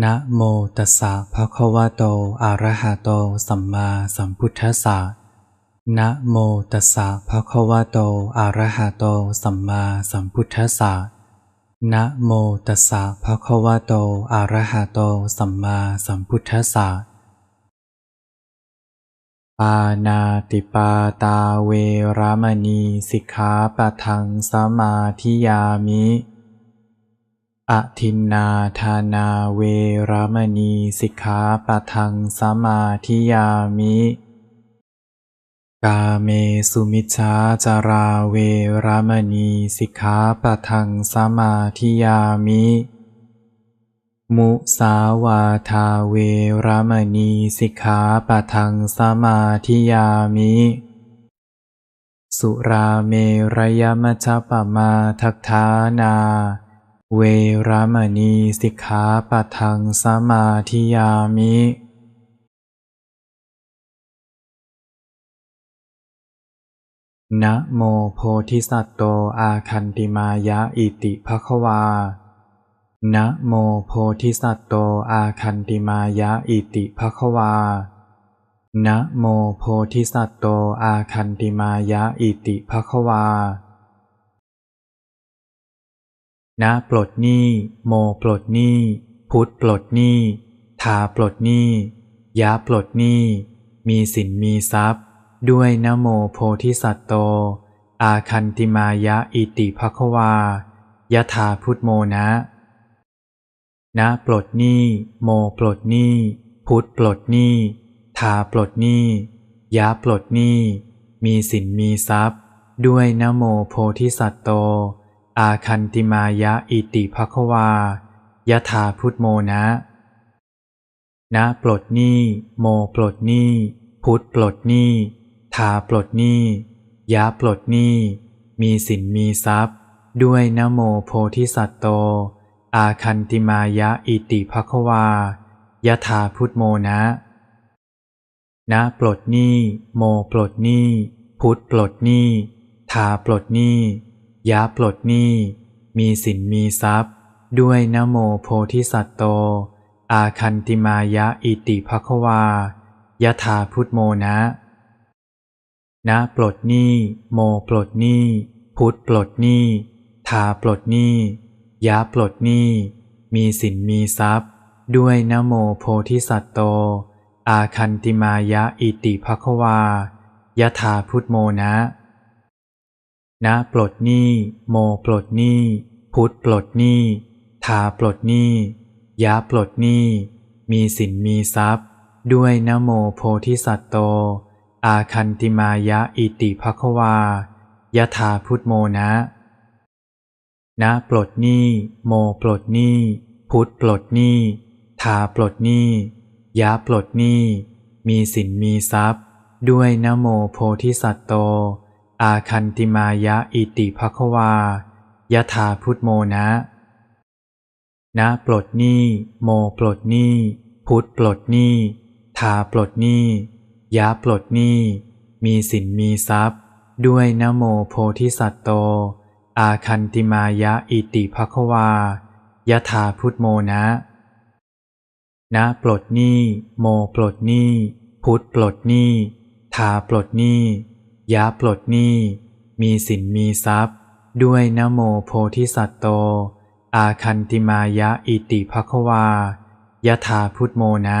นะโมตัสสะภะคะวะโต อะระหะโต สัมมาสัมพุทธัสสะ นะโมตัสสะภะคะวะโต อะระหะโต สัมมาสัมพุทธัสสะ นะโมตัสสะภะคะวะโต อะระหะโต สัมมาสัมพุทธัสสะ ปานาติปาตาเวรามณีสิกขาปะทังสมาธิยามิ อทินนาทานาเวรามณีสิกขาปะทังสมาธิยามิ กาเมสุมิชฌาจาราเวรามณีสิกขาปะทังสมาธิยามิ มุสาวาทาเวรามณีสิกขาปะทังสมาธิยามิสุราเมรยมัชปมาทัฏฐานา เวรามณีสิกขาปะทังสมาธิยามินะโมโพธิสัตโตอาคันติมายะอิติภควานะโมโพธิสัตโตอาคันติมายะอิติภควานะโมโพธิสัตโตอาคันติมายะอิติภควา นะปลดหนี้โมปลดหนี้พุทธปลดหนี้ทาปลดหนี้ยะปลดหนี้มีสินมีทรัพย์ ด้วยนะโมโพธิสัตโต อาคันติมายะอิติภควายะถาพุทธโมนะนะปลดหนี้โมปลดหนี้พุทธปลดหนี้ทาปลดหนี้ยะปลดหนี้มีสินมีทรัพย์ ด้วยนะโมโพธิสัตโต อาคันติมายะอิติภควายะถาพุทธโมนะนะปลดหนี้โมปลดหนี้พุทธปลดหนี้ทาปลดหนี้ยะปลดหนี้มีสินมีทรัพย์ ด้วยนะโมโพธิสัตโต อาคันติมายะอิติภควายะถาพุทธโมนะนะปลดหนี้โมปลดหนี้พุทธปลดหนี้ทาปลดหนี้ ยะปลดหนี้ มีสินมีทรัพย์ ด้วยนโมโพธิสัตโต อาคันติมายะอิติภควายะถาพุทธโมนะนะปลดหนี้ โมปลดหนี้ พุทธปลดหนี้ทาปลดหนี้ยะปลดหนี้ มีสินมีทรัพย์ ด้วยนโมโพธิสัตโต อาคันติมายะอิติภควายะถาพุทธโมนะ นะปลดหนี้ โมปลดหนี้ พุทธปลดหนี้ ทาปลดหนี้ยะปลดหนี้ มีสินมีทรัพย์ ด้วยนะโมโพธิสัตโต อาคันติมายะอิติภควายะถาพุทธโมนะนะปลดหนี้ โมปลดหนี้ พุทธปลดหนี้ ทาปลดหนี้ยะปลดหนี้ มีสินมีทรัพย์ ด้วยนะโมโพธิสัตโต อาคันติมายะอิติภควายะถาพุทธโมนะนะปลดหนี้โมปลดหนี้พุทธปลดหนี้ทาปลดหนี้ยะปลดหนี้มีสินมีทรัพย์ ด้วยนะโมโพธิสัตโต อาคันติมายะอิติภควายะถาพุทธโมนะนะปลดหนี้โมปลดหนี้พุทธปลดหนี้ทาปลดหนี้ ยะปลดหนี้ มีสินมีทรัพย์ ด้วยนโมโพธิสัตโต อาคันติมายะอิติภควายะถาพุทธโมนะ